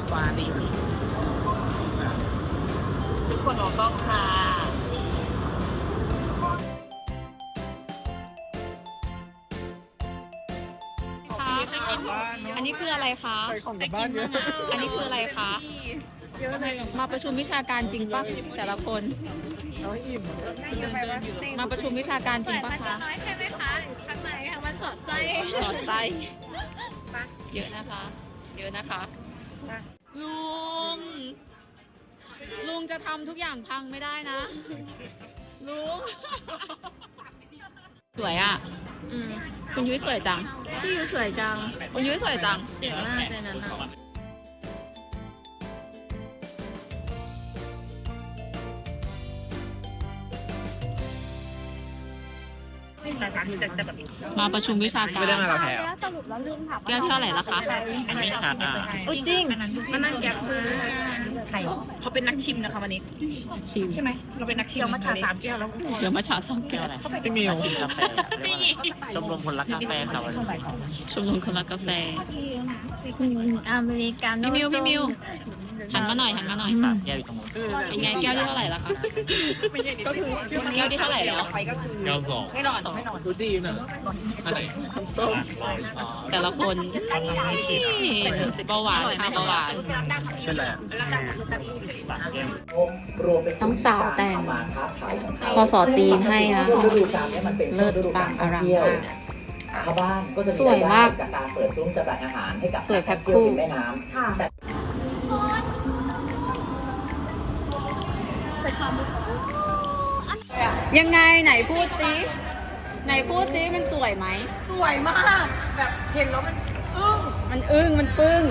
างวารีทุกคนมองกล้องค่ะคะอันนี้คืออะไรคะใส่ของกลับบ้านเยอะอันนี้คืออะไรคะ มาประชุมวิชาการจริงปะแต่ละคนเอาให้อิ่มมาประชุมวิชาการจริงปะมันจะคะน้อยใช่ไหมคะข้างในค่ะมันสอดไส้สอดไส้เยอะนะคะ เยอะนะคะ ลุง ลุงจะทำทุกอย่างพังไม่ได้นะ ลุง สวยอะ อืมคุณยุ้ยสวยจัง พี่ยูสวยจัง คุณยุ้ยสวยจัง เก่งมากเลยนั้นน่ะ มาประชุมวิชาการไม่ได้มาเราแพ้สรุปแล้วลืมถามแก้วที่เท่าไหร่ละคะ อันนี้ค่ะอ่าจริงมันนั่งแก๊กซื้อเขาเป็นนักชิมนะคะวันนี้ชิมใช่ไหมเราเป็นนักชิมมาชาสามแก้วแล้วเดี๋ยวมาชาสองแก้วพี่มิวชิมกาแฟเรียกว่าชมรมคนรักกาแฟค่ะวันนี้ชมรมคนรักกาแฟ อเมริกาโน่พี่มิวพี่มิวหันมาหน่อยหันมาหน่อยสามแก้วอยู่ตรงนู้นเป็นไงแก้วที่เท่าไหร่ละคะแก้วที่เท่าไหร่แล้ว แก้วสองสองซูจีน่ะอันไหนแต่ละคนเบาหวานค่ะเบาหวานเป็นไรอะต้องสาวแต่งพอสอจีนให้ค่ะฤดูกาลนี้มันเป็นเลิศฤดูกาปัลงอท่องลังเที่ยวมากชาวบ้านก็จะมีสวยมากรายได้จากการเปิดซุ้มจำหน่ายอาหารให้กับสวยแพ็คนักท่องคู่เที่ยวริมแม่น้ำแต่ยังไงไหนพูดซิ ไหนพูดซิมันสวยไหม สวยมาก แบบเห็นแล้วมันมันอึ้ง มันปึ้ง